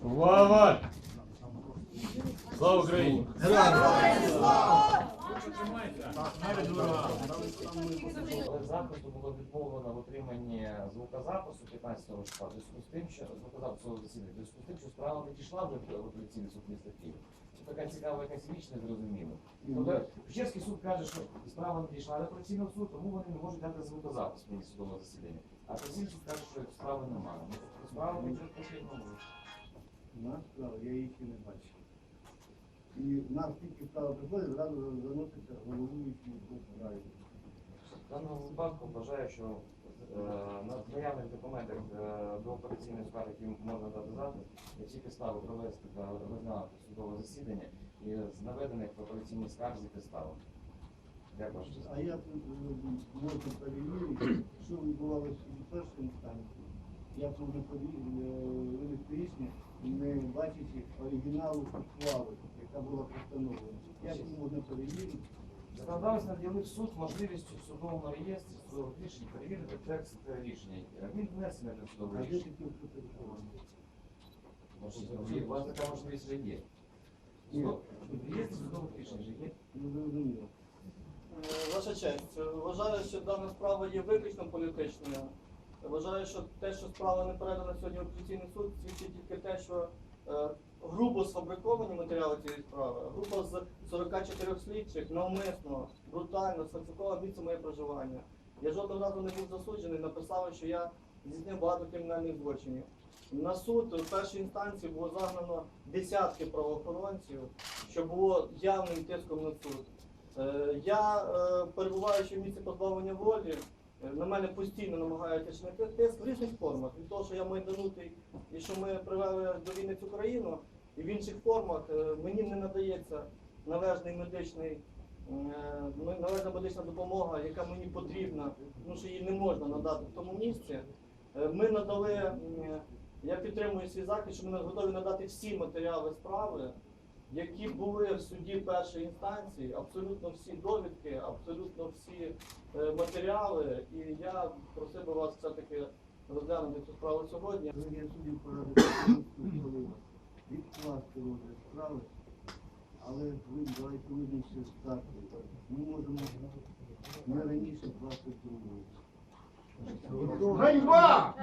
Слава! Слава Україні! Але захисту було відмовлено в отриманні звукозапису 15 числа в зв'язку з тим, що звукозапису засідання, зв'язку з тим, що справа не дійшла в апеляційний суд міста Києва. Це така цікава якась річ, незрозуміла. Тобто Печерський суд каже, що справа не дійшла до апеляційного суду, тому вони не можуть дати звукозапис мені судового засідання. А апеляційний суд каже, що справи немає. Ну, Справа нічого потрібно було. Нас справа, я її ще не бачив. І нас тільки справа приходить, зразу заноситься головуючий в. В даному випадку вважаю, що е, на наявних документах е, до операційної скарги, які можна дати запит, є всі підстави провести та розглянути судове засідання і з наведених в операційній скарзі підставах. Дякую. що А я тут е, можу перевірити, що відбувалося у першій інстанції. Я тут не виник рішення, не бачачи оригіналу справи, яка була постановлена. Я тут можна перевірити. Законодавець наділив суд можливістю в судовому реєстрі судових рішень перевірити текст рішення. Він внесений до судового рішення. У вас така можливість вже є. Ні. В реєстрі судових рішень вже є. Не зрозуміло. Е, Ваша честь, вважаю, що дана справа є виключно політичною. Вважаю, що те, що справа не передана сьогодні в апеляційний суд, свідчить тільки те, що е, грубо сфабриковані матеріали цієї справи, група з 44 слідчих навмисно, брутально сфальсифіковала місце моє проживання. Я жодного разу не був засуджений, написав, що я здійснив багато кримінальних злочинів. На суд в першій інстанції було загнано десятки правоохоронців, що було явним тиском на суд. Е, Я, е, перебуваючи в місці позбавлення волі, на мене постійно намагаються чинити тиск в різних формах. Від того, що я майданутий і що ми привели до війни цю країну, і в інших формах е, мені не надається належний медичний, е, належна медична допомога, яка мені потрібна, тому що її не можна надати в тому місці. Е, Ми надали, я підтримую свій захист, що ми готові надати всі матеріали справи, які були в суді першої інстанції, абсолютно всі довідки, абсолютно всі е, матеріали. І я просив би вас все-таки розглянути цю справу сьогодні. Я судді порадив відкласти розгляд справи, але ви давайте визначте дату. Ми можемо не раніше 22-го. Ганьба!